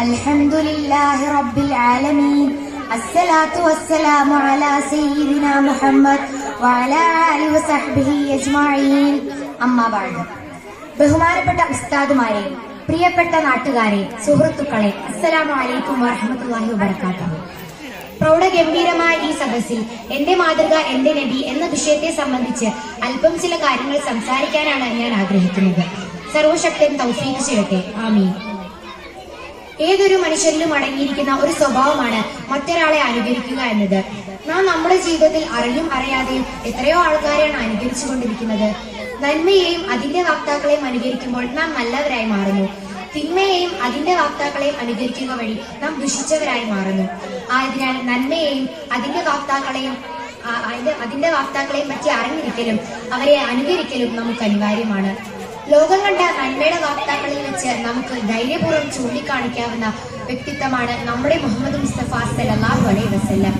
الحمد لله رب العالمين الصلاة والسلام على سيدنا محمد وعلى آله وصحبه أجمعين أما بعد ബഹുമാനപ്പെട്ട ഉസ്താദുമാരെ പ്രിയപ്പെട്ട നാട്ടുകാരെ സുഹൃത്തുക്കളെ അസ്സലാമു അലൈക്കും വറഹമത്തുള്ളാഹി വബറകാതുഹു പ്രൗഢഗംഭീരമായ ഈ സദസ്സിൽ എന്റെ മാതൃക എന്റെ നബി എന്ന വിഷയത്തെ സംബന്ധിച്ച് അല്പം ചില കാര്യങ്ങൾ സംസാരിക്കാനാണ് ഞാൻ ആഗ്രഹിക്കുന്നത് സർവശക്തൻ തൗഫീഖ് ചെയ്യട്ടെ ആമീൻ ഏതൊരു മനുഷ്യരിലും അടങ്ങിയിരിക്കുന്ന ഒരു സ്വഭാവമാണ് മറ്റൊരാളെ അനുകരിക്കുക എന്നത്. നാം നമ്മുടെ ജീവിതത്തിൽ അറിയും അറിയാതെയും എത്രയോ ആൾക്കാരെയാണ് അനുകരിച്ചുകൊണ്ടിരിക്കുന്നത്. നന്മയെയും അതിന്റെ വാക്താക്കളെയും അനുകരിക്കുമ്പോൾ നാം നല്ലവരായി മാറുന്നു. തിന്മയെയും അതിന്റെ വാക്താക്കളെയും അനുകരിക്കുക വഴി നാം ദുഷിച്ചവരായി മാറുന്നു. ആയതിനാൽ നന്മയെയും അതിന്റെ വാക്താക്കളെയും അതിന്റെ അതിന്റെ വാക്താക്കളെയും പറ്റി അറിഞ്ഞിരിക്കലും അവരെ അനുകരിക്കലും നമുക്ക് അനിവാര്യമാണ്. ലോകം കണ്ട നന്മയുടെ വാർത്താക്കളിൽ വെച്ച് നമുക്ക് ധൈര്യപൂർവം ചൂണ്ടിക്കാണിക്കാവുന്ന വ്യക്തിത്വമാണ് നമ്മുടെ മുഹമ്മദ് മുസ്തഫ സല്ലല്ലാഹു അലൈഹി വസല്ലം.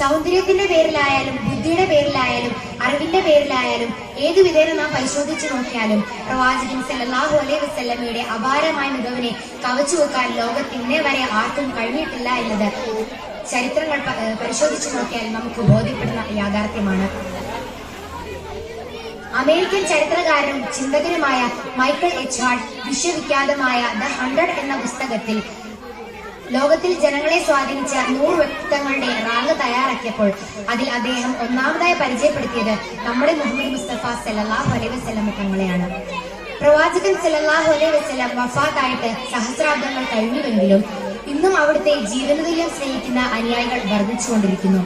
സൗന്ദര്യത്തിന്റെ പേരിലായാലും ബുദ്ധിയുടെ പേരിലായാലും അറിവിന്റെ പേരിലായാലും ഏതു വിധേന നാം പരിശോധിച്ചു നോക്കിയാലും പ്രവാചകൻ സല്ലല്ലാഹു അലൈ വസല്ലമയുടെ അപാരമായ മികവിനെ കവച്ചു വെക്കാൻ ലോകത്തിന്നെ വരെ ആർക്കും കഴിഞ്ഞിട്ടില്ല എന്നത് ചരിത്രങ്ങൾ പരിശോധിച്ചു നോക്കിയാൽ നമുക്ക് ബോധ്യപ്പെടുന്ന യാഥാർത്ഥ്യമാണ്. അമേരിക്കൻ ചരിത്രകാരനും ചിന്തകനുമായ മൈക്കിൾ എച്ച് ഹാർട്ട് വിശ്വവിഖ്യാതമായ ദ ഹൺഡ്രഡ് എന്ന പുസ്തകത്തിൽ ലോകത്തിൽ ജനങ്ങളെ സ്വാധീനിച്ച നൂറ് വ്യക്തിത്വങ്ങളുടെ റാങ്ക് തയ്യാറാക്കിയപ്പോൾ അതിൽ അദ്ദേഹം ഒന്നാമതായി പരിചയപ്പെടുത്തിയത് നമ്മുടെ മുഹമ്മദ് മുസ്തഫ സല്ലല്ലാഹു അലൈഹി വസല്ലം തങ്ങളെയാണ്. പ്രവാചകൻ സല്ലല്ലാഹു അലൈഹി വസ്ലം വഫാത്തായിട്ട് സഹസ്രാബ്ദങ്ങൾ കഴിഞ്ഞുവെങ്കിലും ഇന്നും അവിടുത്തെ ജീവനതുല്യം സ്നേഹിക്കുന്ന അനുയായികൾ വർദ്ധിച്ചുകൊണ്ടിരിക്കുന്നു.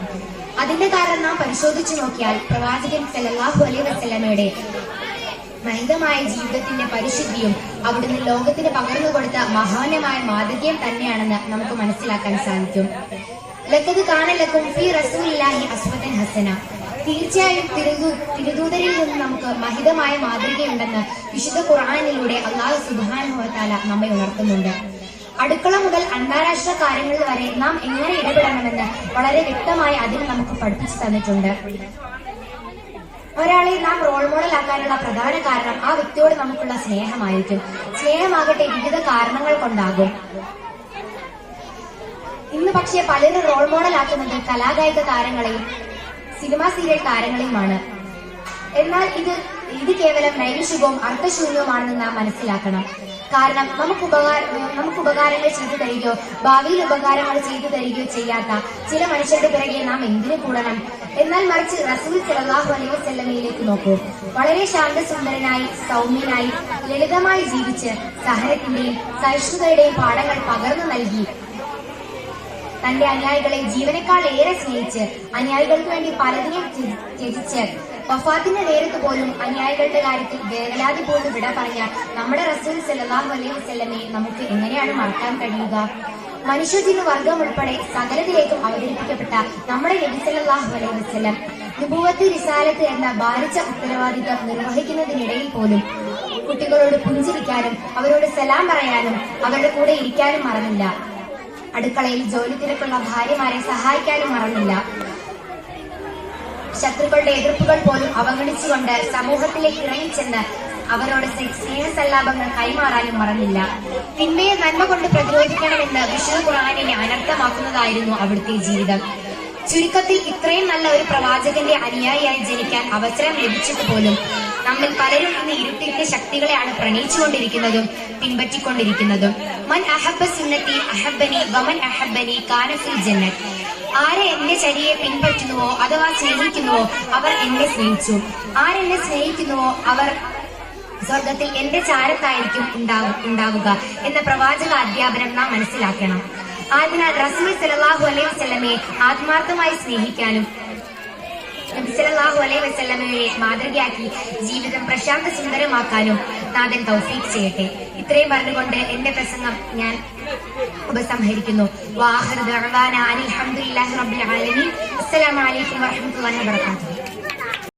അതിന്റെ കാരണം നാം പരിശോധിച്ചു നോക്കിയാൽ പ്രവാചകൻ സല്ലല്ലാഹു അലൈ വസല്ലമയുടെ നൈതമായ ജീവിതത്തിന്റെ പരിശുദ്ധിയും അവിടുന്ന് ലോകത്തിന് പകർന്നു കൊടുത്ത മഹാനമായ മാതൃകയും തന്നെയാണെന്ന് നമുക്ക് മനസ്സിലാക്കാൻ സാധിക്കും. ലക്കത് കാണലക്കും ഫി റസൂലില്ലാഹി അസ്വതൻ ഹസന. തീർച്ചയായും തിരുദൂ തിരുദൂതരിൽ നിന്ന് നമുക്ക് മഹിതമായ മാതൃകയുണ്ടെന്ന് വിശുദ്ധ ഖുർആാനിലൂടെ അള്ളാഹു സുബാനുഭവത്താല നമ്മെ ഉണർത്തുന്നുണ്ട്. അടുക്കള മുതൽ അന്താരാഷ്ട്ര കാര്യങ്ങൾ വരെ നാം എങ്ങനെ ഇടപെടണമെന്ന് വളരെ വ്യക്തമായി അതിന് നമുക്ക് പഠിപ്പിച്ചു തന്നിട്ടുണ്ട്. ഒരാളെ നാം റോൾ മോഡൽ ആക്കാനുള്ള പ്രധാന കാരണം ആ വ്യക്തിയോട് നമുക്കുള്ള സ്നേഹമായിരിക്കും. സ്നേഹമാകട്ടെ വിവിധ കാരണങ്ങൾ കൊണ്ടാകും. ഇന്ന് പക്ഷേ പലരും റോൾ മോഡൽ ആക്കുന്നത് കലാകായിക താരങ്ങളെയും സിനിമാ സീരിയൽ താരങ്ങളെയുമാണ്. എന്നാൽ ഇത് ഇത് കേവലം നൈവിശുഭവും അർത്ഥശൂന്യവുമാണെന്ന് നാം മനസ്സിലാക്കണം. കാരണം നമുക്ക് ഉപകാരം നമുക്ക് ഉപകാരങ്ങൾ ചെയ്തു തരികയോ ഭാവിയിൽ ഉപകാരങ്ങൾ ചെയ്തു തരികയോ ചെയ്യാത്ത ചില മനുഷ്യരുടെ പിറകെ നാം എന്തിനു കൂടണം? എന്നാൽ മറിച്ച് റസൂൽ സലാഹു അലൈഹി വസല്ലമയിലേക്ക് നോക്കൂ. വളരെ ശാന്തസുന്ദരനായി സൗമ്യനായി ലളിതമായി ജീവിച്ച് സഹനത്തിന്റെയും സഹിഷ്ണുതയുടെയും പാഠങ്ങൾ പകർന്നു നൽകി. തന്റെ അനുയായികളെ ജീവനേക്കാൾ ഏറെ സ്നേഹിച്ച് അനുയായികൾക്ക് വേണ്ടി പലതിനെയും ത്യ- ത്യജിച്ച് വഫാത്തിന്റെ നേരത്ത് പോലും അനുയായികളുടെ കാര്യത്തിൽ വേവലാതി പോലും വിട പറഞ്ഞ നമ്മുടെ റസൂൽ സല്ലല്ലാഹു അലൈഹി വസല്ലമയെ നമുക്ക് എങ്ങനെയാണ് മറക്കാൻ കഴിയുക? മനുഷ്യജീവ വർഗം ഉൾപ്പെടെ സകലത്തിലേക്കും അവതരിപ്പിക്കപ്പെട്ട നമ്മുടെ നബി സല്ലല്ലാഹു അലൈഹി വസല്ലം നുബുവത്ത് റിസാലത്ത് എന്ന ഭാരിച്ച ഉത്തരവാദിത്തം നിർവഹിക്കുന്നതിനിടയിൽ പോലും കുട്ടികളോട് പുഞ്ചിരിക്കാനും അവരോട് സലാം പറയാനും അവരുടെ കൂടെ ഇരിക്കാനും മറന്നില്ല. അടുക്കളയിൽ ജോലി തിരക്കുള്ള ഭാര്യമാരെ സഹായിക്കാനും മറന്നില്ല. ശത്രുക്കളുടെ എതിർപ്പുകൾ പോലും അവഗണിച്ചുകൊണ്ട് സമൂഹത്തിലേക്ക് ഇറങ്ങിച്ചെന്ന് അവരോട് സ്നേ- സ്നേഹസല്ലാപങ്ങൾ കൈമാറാനും മറന്നില്ല. തിന്മയെ നന്മ കൊണ്ട് പ്രതിരോധിക്കണമെന്ന് വിശുദ്ധ ഖുറാനിനെ അനർത്ഥമാക്കുന്നതായിരുന്നു അവിടുത്തെ ജീവിതം. ചുരുക്കത്തിൽ ഇത്രയും നല്ല ഒരു പ്രവാചകന്റെ അനുയായിയായി ജനിക്കാൻ അവസരം ലഭിച്ചിട്ട് പോലും നമ്മിൽ പലരും ഇന്ന് ഇരുട്ടിന്റെ ശക്തികളെയാണ് പ്രണയിച്ചുകൊണ്ടിരിക്കുന്നതും പിൻപറ്റിക്കൊണ്ടിരിക്കുന്നതും. മൻ ജന്നത്ത്. ആരെ എന്റെ ചരിയെ പിൻപറ്റുന്നുവോ അഥവാ സ്നേഹിക്കുന്നുവോ അവർ എന്നെ സ്നേഹിച്ചു. ആരെന്നെ സ്നേഹിക്കുന്നുവോ അവർ സ്വർഗത്തിൽ എന്റെ ചാരത്തായിരിക്കും ഉണ്ടാവുക എന്ന പ്രവാചക അധ്യാപനം നാം മനസ്സിലാക്കണം. ആയതിനാൽ റസൂൽ സലാഹു അലൈഹി സ്വലമെ ആത്മാർത്ഥമായി സ്നേഹിക്കാനും മാതൃകയാക്കി ജീവിതം പ്രശാന്ത സുന്ദരമാക്കാനും നാഥൻ തൗഫീഖ് ചെയ്യട്ടെ. ഇത്രയും പറഞ്ഞുകൊണ്ട് എന്റെ പ്രസംഗം ഞാൻ ഉപസംഹരിക്കുന്നു. വാഹന ഹംദുലില്ലാഹി റബ്ബിൽ ആലമീൻ. അസ്സലാമു അലൈക്കും വറഹ്മത്തുള്ളാഹി വബറകാതുഹു.